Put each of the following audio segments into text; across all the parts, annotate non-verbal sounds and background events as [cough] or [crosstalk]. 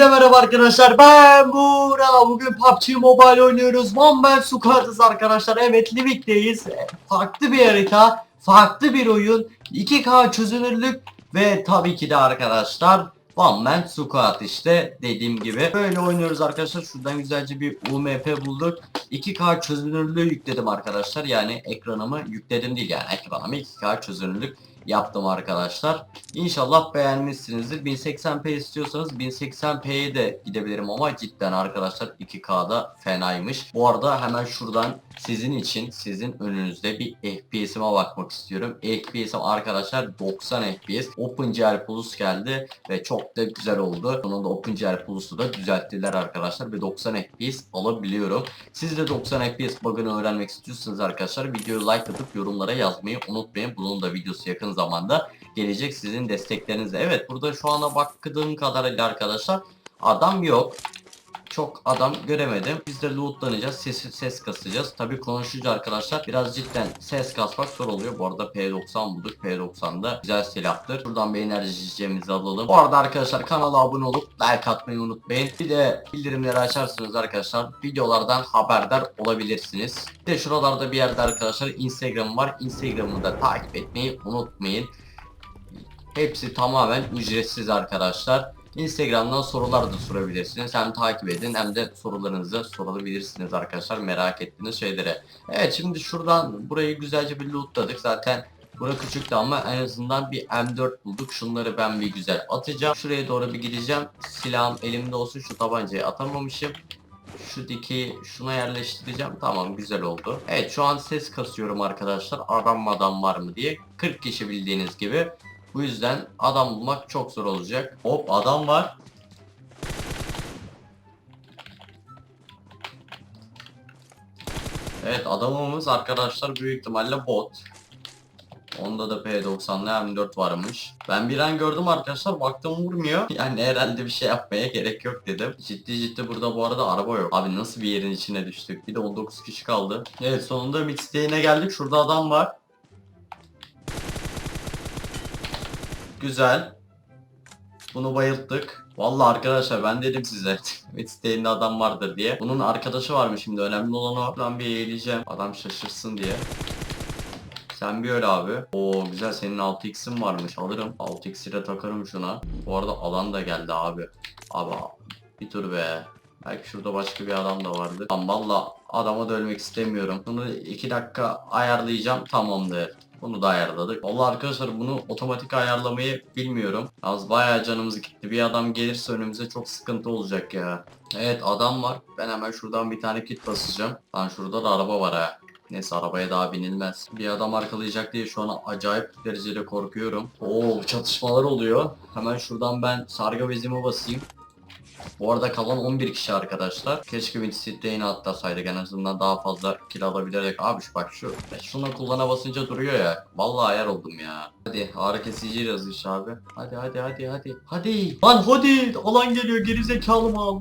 Hepinize merhaba arkadaşlar. Ben Buğra. Bugün PUBG Mobile oynuyoruz. One Man Squad'ız arkadaşlar. Evet Livik'teyiz. Farklı bir harita Farklı bir oyun. 2K çözünürlük Ve tabii ki de arkadaşlar One Man Squad işte dediğim gibi. Böyle oynuyoruz arkadaşlar. Şuradan güzelce bir UMP bulduk. 2K çözünürlüğü yükledim arkadaşlar. Yani ekranımı yükledim değil yani. Ekranımı 2K çözünürlük yaptım arkadaşlar İnşallah beğenmişsinizdir. 1080p istiyorsanız 1080p'ye de gidebilirim ama cidden arkadaşlar 2K'da fenaymış. Bu arada hemen şuradan sizin için sizin önünüzde bir FPS'ime bakmak istiyorum. FPS'im arkadaşlar 90 FPS. OpenGL Plus geldi ve çok da güzel oldu. Sonunda OpenGL Plus'u da düzelttiler arkadaşlar ve 90 FPS alabiliyorum. Siz de 90 FPS bug'ını öğrenmek istiyorsanız arkadaşlar videoyu like atıp yorumlara yazmayı unutmayın. Bunun da videosu yakın zamanda gelecek sizin desteklerinizle. Evet burada şu ana baktığım kadarıyla arkadaşlar adam yok. Çok adam göremedim. Biz de lootlanacağız. Ses, ses kasacağız. Tabi konuşucu arkadaşlar. Biraz cidden ses kasmak zor oluyor. Bu arada P90 bulduk. P90'da güzel silahtır. Buradan bir enerji içeceğimizi alalım. Bu arada arkadaşlar kanala abone olup like atmayı unutmayın. Bir de bildirimleri açarsınız arkadaşlar. Videolardan haberdar olabilirsiniz. Bir de şuralarda bir yerde arkadaşlar Instagram var. Instagram'ı da takip etmeyi unutmayın. Hepsi tamamen ücretsiz arkadaşlar. Instagram'dan sorular da sorabilirsiniz. Hem takip edin hem de sorularınızı sorabilirsiniz arkadaşlar merak ettiğiniz şeylere. Evet şimdi şuradan burayı güzelce bir lootladık. Zaten Bura küçüktü ama en azından bir M4 bulduk. Şunları ben bir güzel atacağım. Şuraya doğru bir gideceğim. Silahım elimde olsun. Şu tabancayı atamamışım. Şu diki şuna yerleştireceğim. Tamam güzel oldu. Evet şu an ses kasıyorum arkadaşlar. Adam adam var mı diye. 40 kişi bildiğiniz gibi. Bu yüzden adam bulmak çok zor olacak. Hop adam var. Evet adamımız arkadaşlar büyük ihtimalle bot. Onda da P90'lı M4 varmış. Ben bir an gördüm arkadaşlar baktım vurmuyor. [laughs] Yani herhalde bir şey yapmaya gerek yok dedim. Ciddi ciddi burada bu arada araba yok. Abi nasıl bir yerin içine düştük. Bir de 19 kişi kaldı. Evet sonunda midstay'ine geldik. Şurada adam var. Güzel. Bunu bayılttık. Vallahi arkadaşlar ben dedim size. [laughs] Midstay'inde adam vardır diye. Bunun arkadaşı varmış şimdi. Önemli olan o. Ben bir eğileceğim. Adam şaşırsın diye. Sen bir öyle abi. Oo güzel senin 6x'in varmış alırım. 6x'i de takarım şuna. Bu arada alan da geldi abi. Abi bir tur be. Belki şurada başka bir adam da vardı. Tamam valla adama da ölmek istemiyorum. Bunu 2 dakika ayarlayacağım tamamdır. Bunu da ayarladık. Valla arkadaşlar bunu otomatik ayarlamayı bilmiyorum. Az bayağı canımız gitti. Bir adam gelirse önümüze çok sıkıntı olacak ya. Evet adam var. Ben hemen şuradan bir tane kit basacağım. Lan şurada da araba var ha. Neyse arabaya daha binilmez. Bir adam arkalayacak diye şu an acayip derecede korkuyorum. Oo çatışmalar oluyor. Hemen şuradan ben sargı bezimi basayım. Bu arada kalan 11 kişi arkadaşlar. Keşke Winchest'e atlasaydık en azından daha fazla kill alabilirdik. Abi şu bak şu. Şuna kullana basınca duruyor ya. Vallahi ayar oldum ya. Hadi ağrı kesici yazış abi. Hadi hadi hadi hadi. Hadi. Lan hadi. Alan geliyor gerizekalı mal.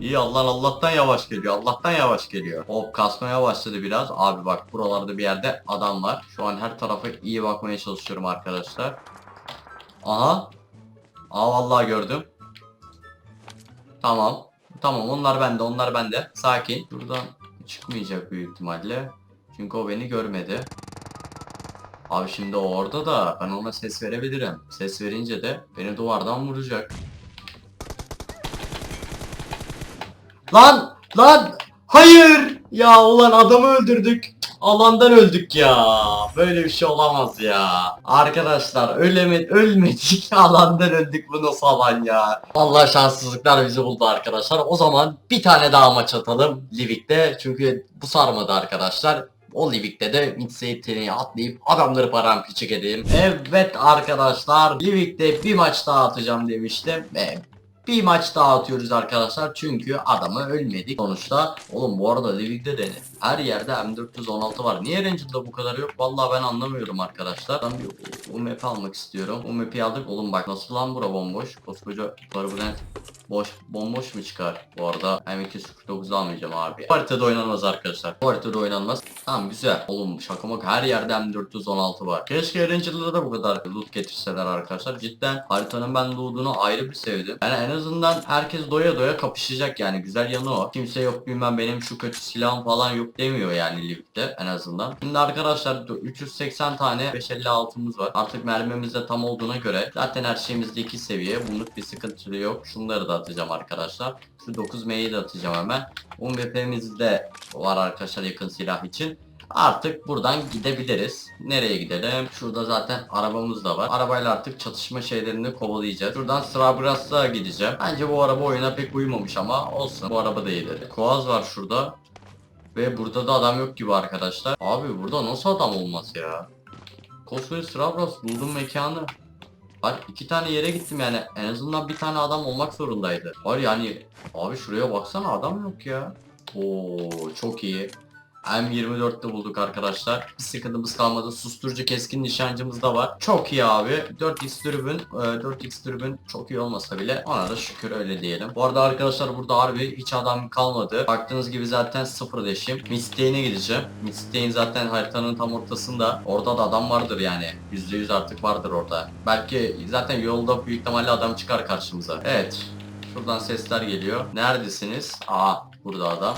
İyi Allah Allah'tan yavaş geliyor. Allah'tan yavaş geliyor. Hop kasmaya başladı biraz. Abi bak buralarda bir yerde adam var. Şu an her tarafa iyi bakmaya çalışıyorum arkadaşlar. Aha. Aa vallahi gördüm. Tamam. Tamam onlar bende onlar bende. Sakin. Buradan çıkmayacak büyük ihtimalle. Çünkü o beni görmedi. Abi şimdi orada da ben ona ses verebilirim. Ses verince de beni duvardan vuracak. Lan! Lan! Hayır! Ya ulan adamı öldürdük. Alandan öldük ya. Böyle bir şey olamaz ya. Arkadaşlar öleme ölmedik. [laughs] Alandan öldük bu nasıl ya. Allah şanssızlıklar bizi buldu arkadaşlar. O zaman bir tane daha maç atalım Livik'te. Çünkü bu sarmadı arkadaşlar. O Livik'te de Midseytini atlayıp adamları paramparça edeyim. Evet arkadaşlar Livik'te bir maç daha atacağım demiştim. Ve bir maç daha atıyoruz arkadaşlar çünkü adamı ölmedik sonuçta. Oğlum bu arada Livik'te de her yerde M416 var. Niye Ranger'da bu kadar yok? Vallahi ben anlamıyorum arkadaşlar. Ben bir UMP almak istiyorum. UMP'yi aldık. Oğlum bak nasıl lan bura bomboş. Koskoca turbulent boş bomboş mu çıkar? Bu arada M249 almayacağım abi. Bu haritada oynanmaz arkadaşlar. Bu haritada oynanmaz. Tamam güzel. Oğlum şaka maka her yerde M416 var. Keşke Ranger'lara da bu kadar loot getirseler arkadaşlar. Cidden haritanın ben loot'unu ayrı bir sevdim. Yani en azından herkes doya doya kapışacak yani. Güzel yanı o. Kimse yok bilmem benim şu kötü silahım falan yok demiyor yani Livik'te en azından. Şimdi arkadaşlar 380 tane 556'mız var. Artık mermimiz de tam olduğuna göre zaten her şeyimizde 2 seviye. Bunluk bir sıkıntı yok. Şunları da atacağım arkadaşlar. Şu 9M'yi de atacağım hemen. UMP'miz de var arkadaşlar yakın silah için. Artık buradan gidebiliriz. Nereye gidelim? Şurada zaten arabamız da var. Arabayla artık çatışma şeylerini kovalayacağız. Şuradan Srabras'a gideceğim. Bence bu araba oyuna pek uymamış ama olsun. Bu araba da iyidir. Koaz var şurada. Ve burada da adam yok gibi arkadaşlar. Abi burada nasıl adam olmaz ya? Koskoca Srabras buldum mekanı. Bak iki tane yere gittim yani en azından bir tane adam olmak zorundaydı. Var yani abi şuraya baksana adam yok ya. Oo çok iyi. M24'te bulduk arkadaşlar. Bir sıkıntımız kalmadı. Susturucu keskin nişancımız da var. Çok iyi abi. 4x tribün, e, 4x tribün çok iyi olmasa bile ona da şükür öyle diyelim. Bu arada arkadaşlar burada harbi hiç adam kalmadı. Baktığınız gibi zaten sıfır deşim. Midstay'ine gideceğim. Midstay'in zaten haritanın tam ortasında. Orada da adam vardır yani. %100 artık vardır orada. Belki zaten yolda büyük ihtimalle adam çıkar karşımıza. Evet. Şuradan sesler geliyor. Neredesiniz? Aa burada adam.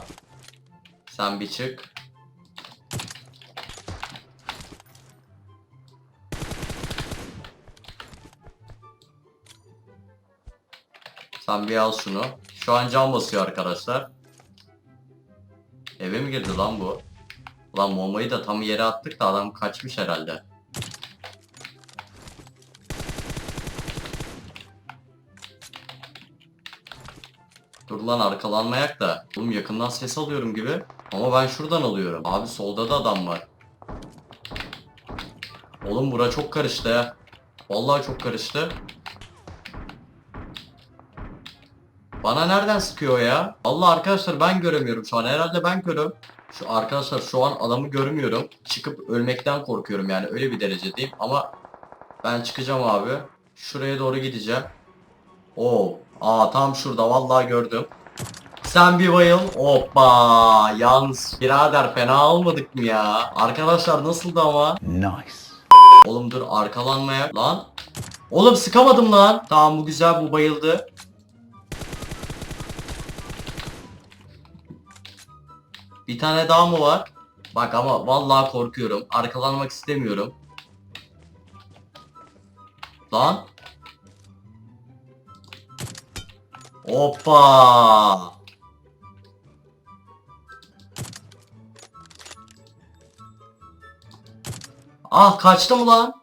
Sen bir çık. Sen bir al şunu. Şu an cam basıyor arkadaşlar. Eve mi girdi lan bu? Lan bombayı da tam yere attık da adam kaçmış herhalde. Dur lan arkalanmayak da. Oğlum yakından ses alıyorum gibi. Ama ben şuradan alıyorum. Abi solda da adam var. Oğlum bura çok karıştı ya. Vallahi çok karıştı. Bana nereden sıkıyor ya? Allah arkadaşlar ben göremiyorum şu an. Herhalde ben körüm. Şu arkadaşlar şu an adamı görmüyorum. Çıkıp ölmekten korkuyorum yani öyle bir derecedeyim ama ben çıkacağım abi. Şuraya doğru gideceğim. Oo. Aa tam şurada vallahi gördüm. Sen bir bayıl. Hoppa. Yalnız birader fena almadık mı ya? Arkadaşlar nasıldı ama? Nice. Oğlum dur arkalanmaya. Lan. Oğlum sıkamadım lan. Tamam bu güzel bu bayıldı. Bir tane daha mı var? Bak ama vallahi korkuyorum. Arkalanmak istemiyorum. Lan. Hoppa. Ah kaçtım lan.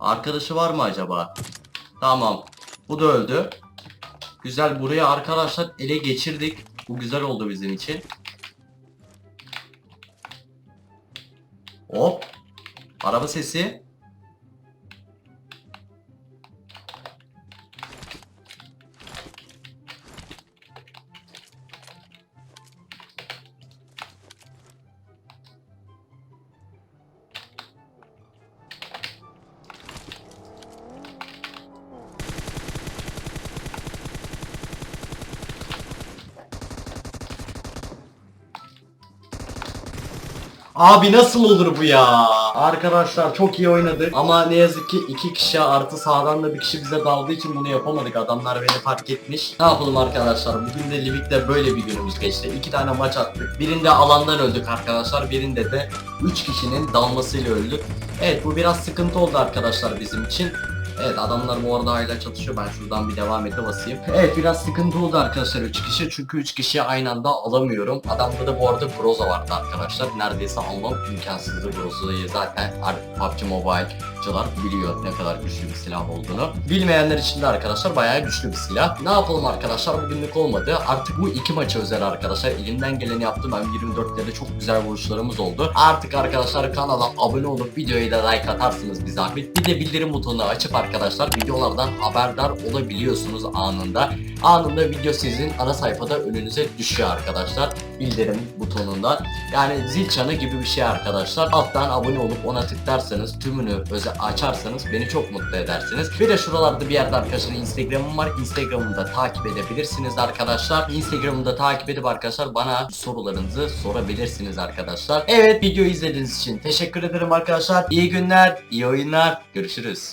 Arkadaşı var mı acaba? Tamam. Bu da öldü. Güzel buraya arkadaşlar ele geçirdik. Bu güzel oldu bizim için. Hop. Araba sesi. Abi nasıl olur bu ya? Arkadaşlar çok iyi oynadık ama ne yazık ki iki kişi artı sağdan da bir kişi bize daldığı için bunu yapamadık. Adamlar beni fark etmiş. Ne yapalım arkadaşlar? Bugün de Livik'te böyle bir günümüz geçti. İki tane maç attık. Birinde alandan öldük arkadaşlar. Birinde de 3 kişinin dalmasıyla öldük. Evet bu biraz sıkıntı oldu arkadaşlar bizim için. Evet adamlar bu arada hala çatışıyor. Ben şuradan bir devam ete basayım. Evet biraz sıkıntı oldu arkadaşlar 3 kişi. Çünkü 3 kişiyi aynı anda alamıyorum. Adamda da bu arada Groza vardı arkadaşlar. Neredeyse almam imkansızdı Groza'yı zaten artık PUBG Mobile'cılar biliyor ne kadar güçlü bir silah olduğunu. Bilmeyenler için de arkadaşlar bayağı güçlü bir silah. Ne yapalım arkadaşlar bugünlük olmadı. Artık bu iki maça özel arkadaşlar. Elimden geleni yaptım. Ben 24'lerde çok güzel vuruşlarımız oldu. Artık arkadaşlar kanala abone olup videoya da like atarsınız bir zahmet. Bir de bildirim butonunu açıp arkadaşlar videolardan haberdar olabiliyorsunuz anında. anında video sizin ana sayfada önünüze düşüyor arkadaşlar. Bildirim butonundan. Yani zil çanı gibi bir şey arkadaşlar. Alttan abone olup ona tıklarsanız tümünü öze açarsanız beni çok mutlu edersiniz. Bir de şuralarda bir yerde arkadaşlar Instagram'ım var. Instagram'ımı da takip edebilirsiniz arkadaşlar. Instagram'ımı da takip edip arkadaşlar bana sorularınızı sorabilirsiniz arkadaşlar. Evet videoyu izlediğiniz için teşekkür ederim arkadaşlar. İyi günler, iyi oyunlar. Görüşürüz.